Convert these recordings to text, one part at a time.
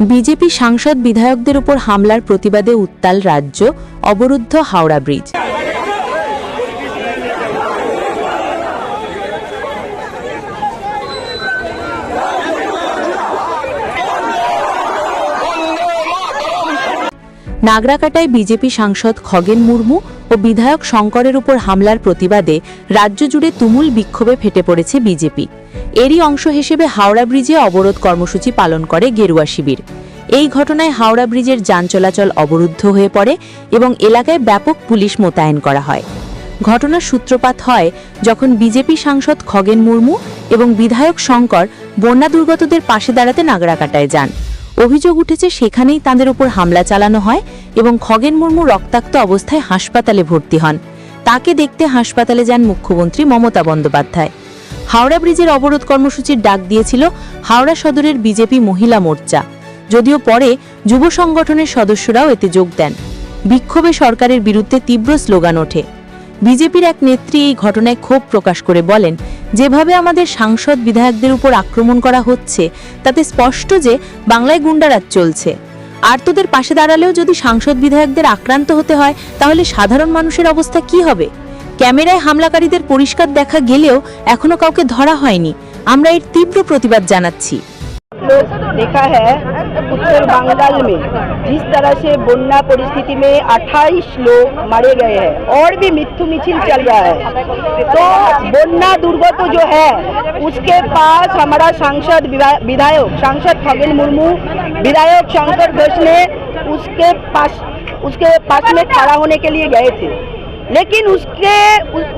BJP সাংসদ বিধায়কদের উপর হামলার প্রতিবাদে উত্তাল রাজ্য অবরুদ্ধ হাওড়া ব্রিজ। নাগরাকাটায় বিজেপি সাংসদ খগেন মুর্মু ও বিধায়ক শঙ্করের উপর হামলার প্রতিবাদে রাজ্য জুড়ে তুমুল বিক্ষোভে ফেটে পড়েছে বিজেপি। এরই অংশ হিসেবে হাওড়া ব্রিজে অবরোধ কর্মসূচি পালন করে গেরুয়া শিবির। এই ঘটনায় হাওড়া ব্রিজের যান চলাচল অবরুদ্ধ হয়ে পড়ে এবং এলাকায় ব্যাপক পুলিশ মোতায়েন করা হয়। ঘটনার সূত্রপাত হয় যখন বিজেপি সাংসদ খগেন মুর্মু এবং বিধায়ক শঙ্কর বন্যা দুর্গতদের পাশে দাঁড়াতে নাগরাকাটায় যান। অভিযোগ উঠেছে সেখানেই তাঁদের উপর হামলা চালানো হয় এবং খগেন মুর্মু রক্তাক্ত অবস্থায় হাসপাতালে ভর্তি হন। তাকে দেখতে হাসপাতালে যান মুখ্যমন্ত্রী মমতা বন্দ্যোপাধ্যায়। হাওড়া ব্রিজের অবরোধ কর্মসূচির ডাক দিয়েছিল হাওড়া সদরের বিজেপি মহিলা মোর্চা। যদিও পরে যুব সংগঠনের সদস্যরাও এতে যোগ দেন। বিক্ষোভে সরকারের বিরুদ্ধে তীব্র স্লোগান ওঠে। বিজেপির এক নেত্রী এই ঘটনায় ক্ষোভ প্রকাশ করে বলেন যেভাবে আমাদের সাংসদ বিধায়কদের উপর আক্রমণ করা হচ্ছে, তাতে স্পষ্ট যে বাংলায় গুন্ডারাজ চলছে। আর তোদের পাশে দাঁড়ালেও যদি সাংসদ বিধায়কদের আক্রান্ত হতে হয়, তাহলে সাধারণ মানুষের অবস্থা কি হবে? ক্যামেরায় হামলাকারীদের পরিষ্কার দেখা গেলেও এখনও কাউকে ধরা হয়নি। আমরা এর তীব্র প্রতিবাদ জানাচ্ছি। দেখা হ্যাঁ उत्तर बंगाल में, जिस तरह से बन्या परिस्थिति में 28 लोग मारे गए हैं और भी मृत्यु मिছিল चल रहा है। तो बन्या दुर्गत जो है, उसके पास हमारा सांसद विधायक, सांसद खगेन मुर्मू, विधायक शंकर घोष ने उसके पास उसके पास में खड़ा होने के लिए गए थे। लेकिन उसके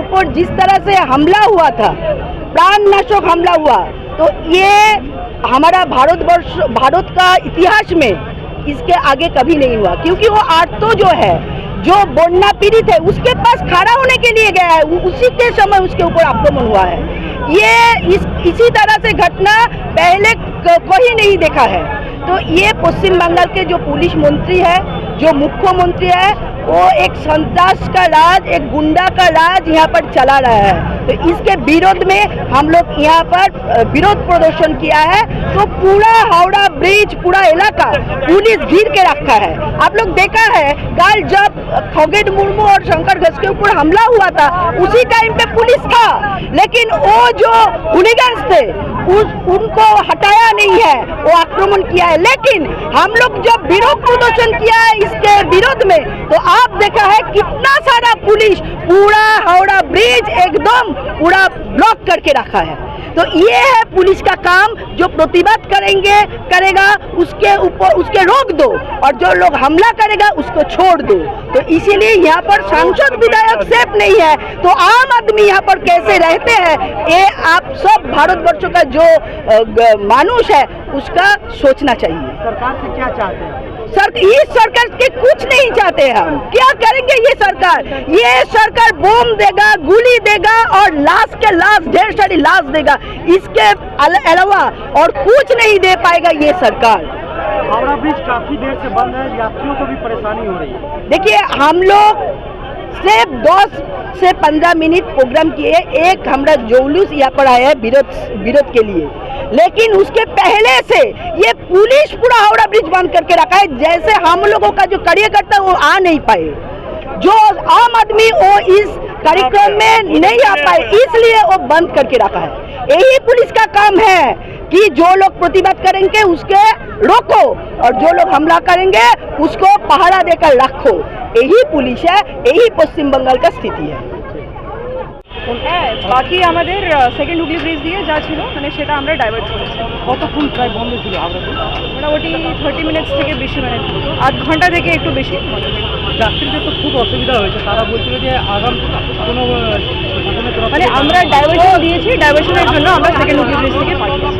ऊपर जिस तरह से हमला हुआ था प्राण नाशक हमला हुआ तो ये हमारा भारतवर्ष, भारत का इतिहास में इसके आगे कभी नहीं हुआ, क्योंकि वो आर्तो जो है, जो बन्या पीड़ित है, उसके पास खड़ा होने के लिए गया है उसी के समय उसके ऊपर आक्रमण हुआ है। ये इस, इसी तरह से घटना पहले कहीं नहीं देखा है। तो ये पश्चिम बंगाल के जो पुलिस मंत्री है, जो मुख्यमंत्री है, वो एक संतास का राज, एक गुंडा का राज यहाँ पर चला रहा है। तो इसके विरोध में हम लोग यहाँ पर विरोध प्रदर्शन किया है। तो पूरा हावड़ा ब्रिज, पूरा इलाका पुलिस घिर के रखा है। आप लोग देखा है, कल जब खगेट मुर्मू और शंकर घस के ऊपर हमला हुआ था, उसी टाइम पे पुलिस था। लेकिन वो जो हुलिगन्स थे उस, उनको हटाया नहीं है। वो आक्रमण किया है। लेकिन हम लोग जब विरोध प्रदर्शन किया है इसके विरोध में तो आप देखा है कितना सारा पुलिस पूरा हावड़ा ब्रिज एकदम पूरा ब्लॉक करके रखा है। तो ये है पुलिस का काम, जो प्रतिवाद करेंगे, करेगा, उसके ऊपर, उसके रोक दो। और जो लोग हमला करेगा, उसको छोड़ दो। तो इसीलिए यहाँ पर सांसद विधायक सेफ़ नहीं है। तो आम आदमी यहाँ पर कैसे रहते हैं ये आप सब भारतवर्ष का जो मानुष है उसका सोचना चाहिए। सरकार से क्या चाहते हैं? सर इस सरकार के कुछ नहीं चाहते हम। क्या करेंगे ये सरकार? ये सरकार बम देगा गोली देगा और लाश के लाश ढेर सारी लाश देगा। इसके अलावा और कुछ नहीं दे पाएगा ये सरकार। हावड़ा ब्रिज काफ़ी देर से बंद है यात्रियों को भी परेशानी हो रही है। देखिए हम लोग सिर्फ़ दस से पंद्रह मिनट प्रोग्राम किए एक हमारा जुलूस यहाँ पर आया है विरोध विरोध के लिए। लेकिन उसके पहले से ये पुलिस पूरा हावड़ा ब्रिज बंद करके रखा है। जैसे हम लोगों का जो कार्यकर्ता है, वो आ नहीं पाए। जो आम आदमी वो इस कार्यक्रम में नहीं आ पाए इसलिए वो बंद करके रखा है। यही पुलिस का काम है। कि जो लोग प्रतिवाद करेंगे उसके रोको और जो लोग हमला करेंगे उसको पहरा देकर रखो यही पुलिस है यही पश्चिम बंगाल का स्थिति है হ্যাঁ বাকি আমাদের সেকেন্ড হুগলি ব্রিজ দিয়ে যা ছিল মানে সেটা আমরা ডাইভার্ট করেছি কতক্ষণ প্রায় বন্ধ ছিল হাওড়া ব্রিজ মোটামুটি থার্টি মিনিটস থেকে বেশি মানে আধ ঘন্টা থেকে একটু বেশি যাত্রীদের তো খুব অসুবিধা হয়েছে তারা বলছিল যে আগাম কোনো আহ, প্রশাসনের তরফ মানে থেকে- আমরা ডাইভার্শন দিয়েছি ডাইভার্শনের জন্য আমরা সেকেন্ড হুগলি ব্রিজ থেকে পাঠিয়েছি